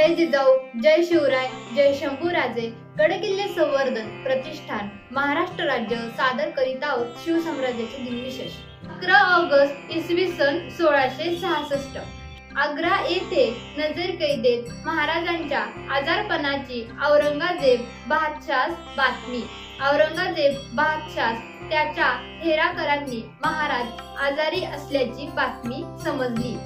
जय जिजाऊ जय शिवराय जय शंभूराजे गडकिल्ले संवर्धन प्रतिष्ठान महाराष्ट्र राज्य सादर करीत आहोत शिवसाम्राज्याचे दिनविशेष अकरा ऑगस्ट इसवी सन सोळाशे सहासष्ट. आग्रा येथे नजर कैदेत महाराजांच्या आजारपणाची औरंगजेब बादशास बातमी. औरंगजेब बादशास त्याच्या हेराकरांनी महाराज आजारी असल्याची बातमी समजली.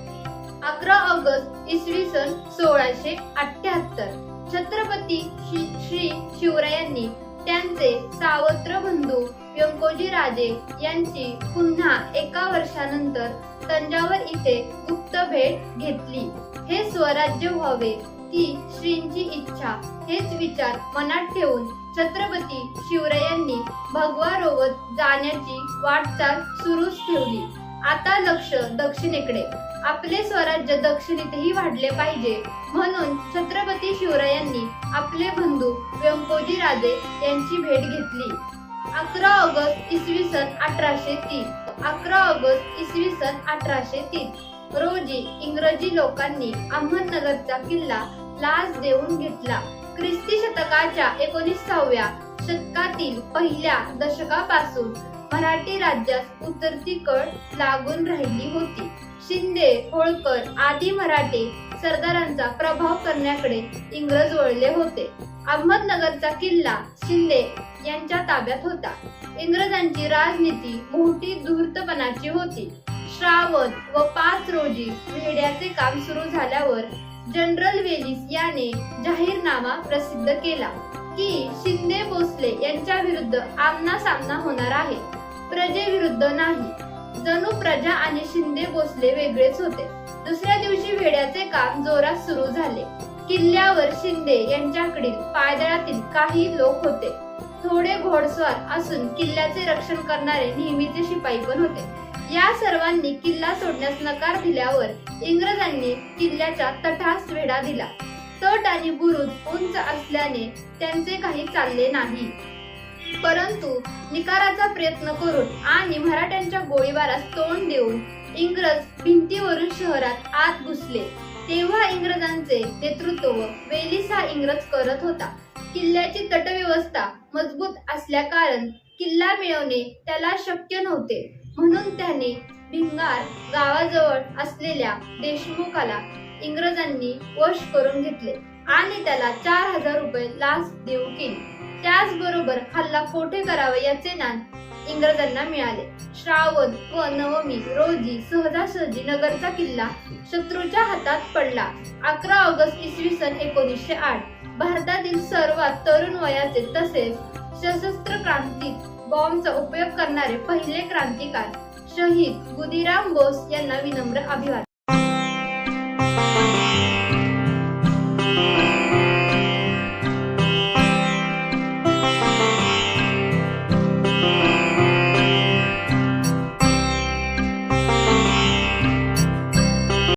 अकरा ऑगस्ट इसवी सन सोळाशे अठ्याहत्तर. छत्रपती श्री शिवरायांनी त्यांचे सावत्र बंधू व्यंकोजी राजे यांची पुन्हा एका वर्षानंतर तंजावर इथे गुप्त भेट घेतली. हे स्वराज्य व्हावे ती श्रींची इच्छा हेच विचार मनात ठेवून छत्रपती शिवरायांनी भगवा रोवत जाण्याची वाटचाल सुरूच ठेवली. आता लक्ष दक्षिणेकडे. आपले स्वराज्य दक्षिणेतही वाढले पाहिजे. म्हणून छत्रपती शिवरायांनी आपले बंधू व्यंकोजी राजे यांची भेट घेतली. अकरा ऑगस्ट इसवी सन अठराशे तीन. अकरा ऑगस्ट इसवी सन अठराशे तीन. रोजी इंग्रजी लोकांनी अहमदनगरचा किल्ला लाच देऊन घेतला. ख्रिस्ती शतकाच्या एकोणीसाव्या शतकातील पहिल्या दशकापासून मराठी राज्यात उतरती कळ लागून राहिली होती. शिंदे होळकर आदी मराठे सरदारांचा प्रभाव करण्याकडे इंग्रज वळले होते. अहमदनगरचा किल्ला शिंदे यांच्या ताब्यात होता. इंग्रजांची राजनीती मोठी धूर्तपणाची होती. श्रावण व पाच रोजी भेड्याचे काम सुरू झाल्यावर जनरल वेलिस याने जाहीरनामा प्रसिद्ध केला की शिंदे भोसले यांच्या विरुद्ध आमना सामना होणार आहे. प्रजेविरुद्ध नाही. जणू प्रजा आणि शिंदे भोसले वेगळेच होते. दुसऱ्या दिवशी वेड्याचे काम जोरात सुरू झाले. किल्ल्यावर शिंदे यांच्याकडील पायदळातील काही लोक होते. थोडे घोडस्वार असून किल्ल्याचे रक्षण करणारे नेहमीचे शिपाई पण होते. या सर्वांनी किल्ला सोडण्यास नकार दिल्यावर इंग्रजांनी किल्ल्याचा तटास वेढा दिला. तट आणि बुरुज उंच असल्याने त्यांचे काही चालले नाही. परंतु निकाराचा प्रयत्न करून आणि मराठ्यांच्या गोळीबारास तोंड देऊन इंग्रज भिंतीवरून शहरात आत घुसले. तेव्हा इंग्रजांचे नेतृत्व वेलिसा इंग्रज करत होता. किल्ल्याची तटव्यवस्था मजबूत असल्या कारण किल्ला मिळवणे त्याला शक्य नव्हते. म्हणून त्याने भिंगार गावाजवळ असलेल्या देशमुखाला इंग्रजांनी वश करून घेतले आणि त्याला चार हजार रुपये लाच देऊ केली. त्याचबरोबर हल्ला कोठे करावा याचे ज्ञान इंग्रजांना मिळाले. श्रावण व नवमी रोजी सहजासहजी नगरचा किल्ला शत्रूच्या हातात पडला. अकरा ऑगस्ट इसवी सन एकोणीसशे आठ. भारतातील सर्वात तरुण वयाचे तसेच सशस्त्र क्रांतीत बॉम्बचा उपयोग करणारे पहिले क्रांतिकार शहीद गुदिराम बोस यांना विनम्र अभिवादन.